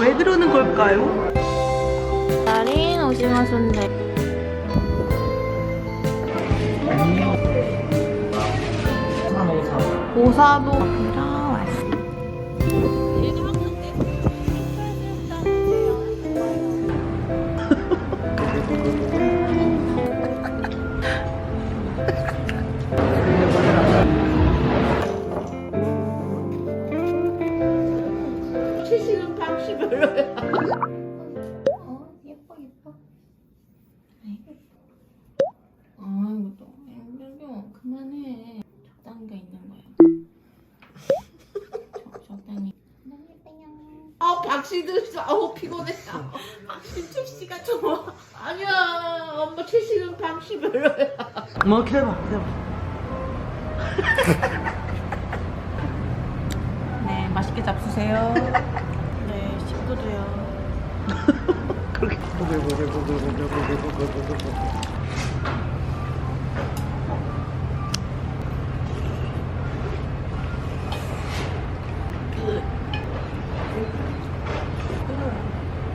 왜 그러는 걸까요? 달인 오징어 순대. 고사도 별로야. 어, 예뻐, 예뻐. 아이고. 또 힘들죠. 그만해. 적당히가 있는 거야. 적- 적당히. 너무 예뻐요. 아 박씨들 아우 피곤해. 진철 씨가 좋아. 아니야 엄마 최신은 방시 별로야. 뭐 기다려봐 기다려봐. 네, 맛있게 잡수세요. 네, 식구도요. 그렇게 보글보글보글보글보글보글보글.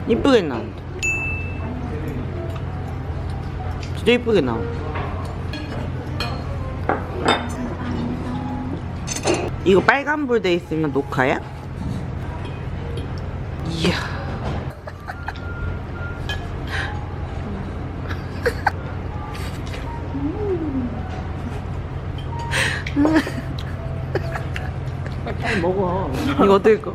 이쁘게 나온다. 진짜 이쁘게 나온다. 이거 빨간 불 돼 있으면 녹화야? 이야. 빨리 먹어. 이거 어떨 거?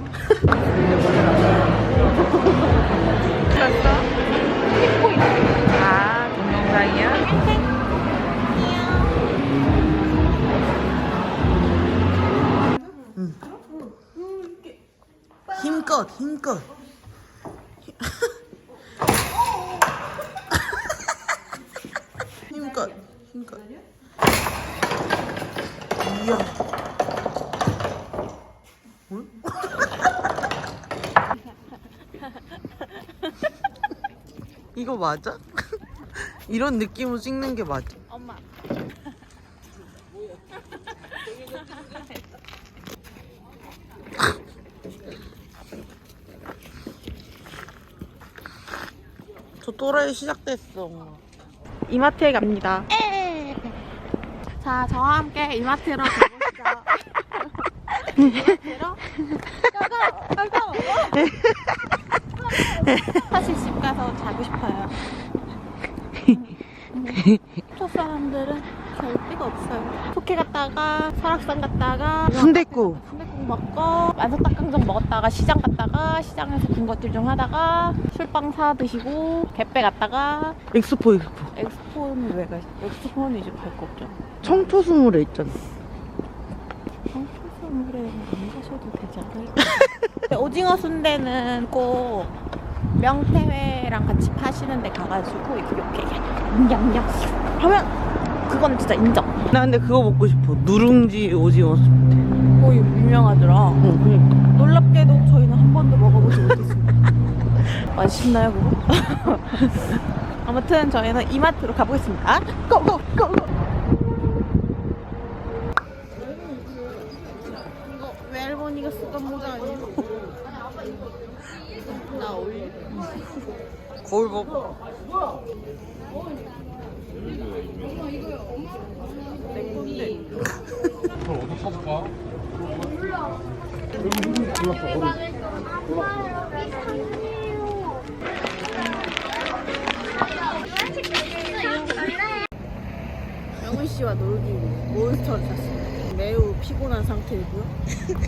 힘껏. 이야. 이거 맞아? 이런 느낌으로 찍는 게 맞아? 엄마. 저 또라이 시작됐어. 이마트에 갑니다. 자, 저와 함께 이마트로 가보시죠. 이마트로? 사실 집 가서 자고 싶어요. 저 사람들은 별 데가 없어요. 포케 갔다가 설악산 갔다가 순댓국. 순댓국 먹고 만석 닭강정 먹었다가 시장 갔다가 시장에서 군것질 좀 하다가 술빵 사 드시고 갯배 갔다가 엑스포 엑스포. 엑스포는 왜 가? 엑스포는 이제 갈 거 없잖아. 청초스물에 있잖아. 청소물에 안 가셔도 되지 않을까? 근데 오징어 순대는 꼭 명태회랑 같이 파시는 데 가가지고 이렇게 이렇게 양양양 하면 그건 진짜 인정. 나 근데 그거 먹고 싶어. 누룽지 오징어 순대. 거의 유명하더라. 응, 그니까. 놀랍게도 저희는 한 번도 먹어보지 못했습니다. 맛있나요, 그거? 아무튼 저희는 이마트로 가보겠습니다. 고고 고고. 이거 왜 할머니가 쓰던 모자 아니에요? 나 올려. 거울 보고. 영훈 씨와 놀기 위해 몬스터를 샀습니다. 매우 피곤한 상태이고요.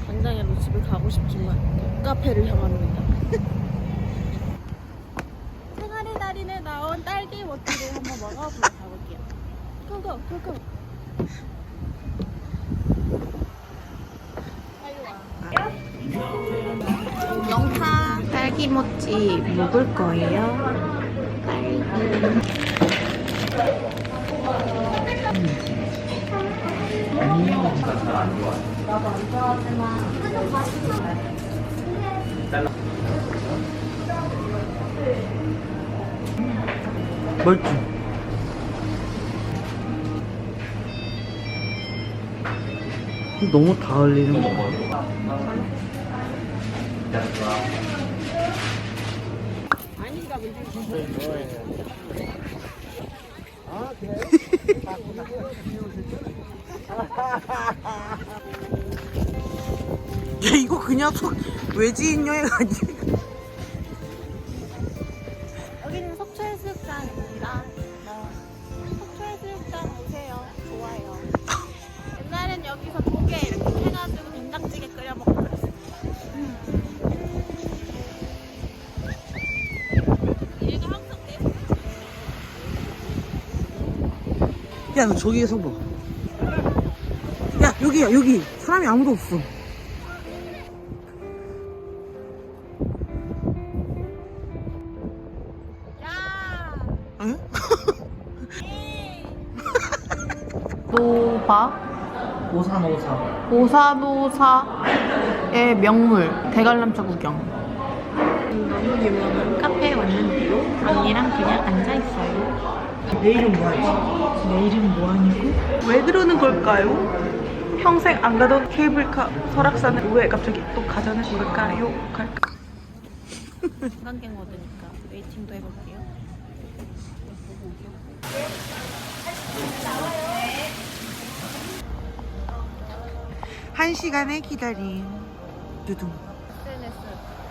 당장이라도 집에 가고 싶지만 카페를 향합니다. 생활의 달인에 나온 딸기 모찌를 한번 먹어보러 가볼게요. 고고 고고. 딸기 모찌 먹을 거예요. 멀쩡. 너무 다 흘리는 거 같아. 야 이거 그냥 속 외지인 여행 아니야? 야, 너 저기에서 봐. 야, 여기야, 여기. 사람이 아무도 없어. 야! 응? 노바 오사노사. 오사노사의 명물 대관람차 구경. 너무 유명한 카페에 왔는데요. 언니랑 그냥 앉아 있어요. 내일은 뭐하지? 내일은 뭐하냐고? 왜 그러는 걸까요? 평생 안 가던 케이블카 설악산을 왜 갑자기 또 가자는 걸까요? 갈까? 관광객 모드니까 웨이팅도 해볼게요. 한 시간의 기다림. 두둥. SNS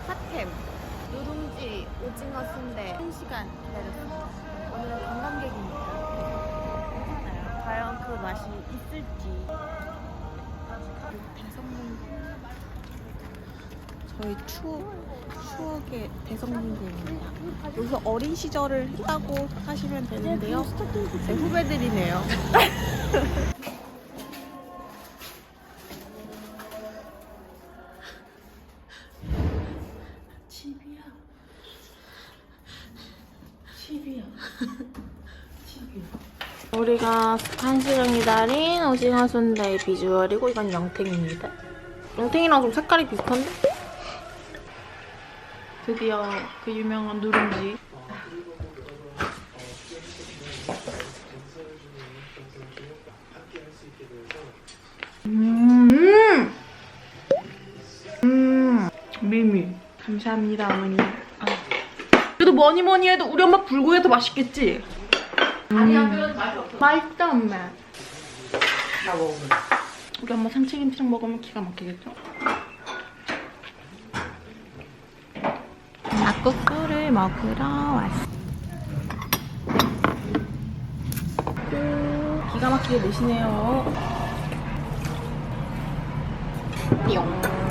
핫템 오징어 순대 1시간 기다렸습니다. 오늘은 관광객입니다. 괜찮아요. 과연 그 맛이 있을지. 대성문고 저희 추억, 추억의 대성문고입니다. 여기서 어린 시절을 했다고 하시면 되는데요. 제 후배들이네요. 우리가 한 시간 기다린 오징어 순대의 비주얼이고 이건 영탱입니다. 영탱이랑 좀 색깔이 비슷한데? 드디어 그 유명한 누룽지. 음, 음, 미미 감사합니다 어머니 아. 그래도 뭐니 뭐니 해도 우리 엄마 불고기가 더 맛있겠지? 맛있다 엄마. 나 먹어. 우리 엄마 상추김치랑 먹으면 기가 막히겠죠? 막국수를 먹으러 왔어. 기가 막히게 드시네요 뿅.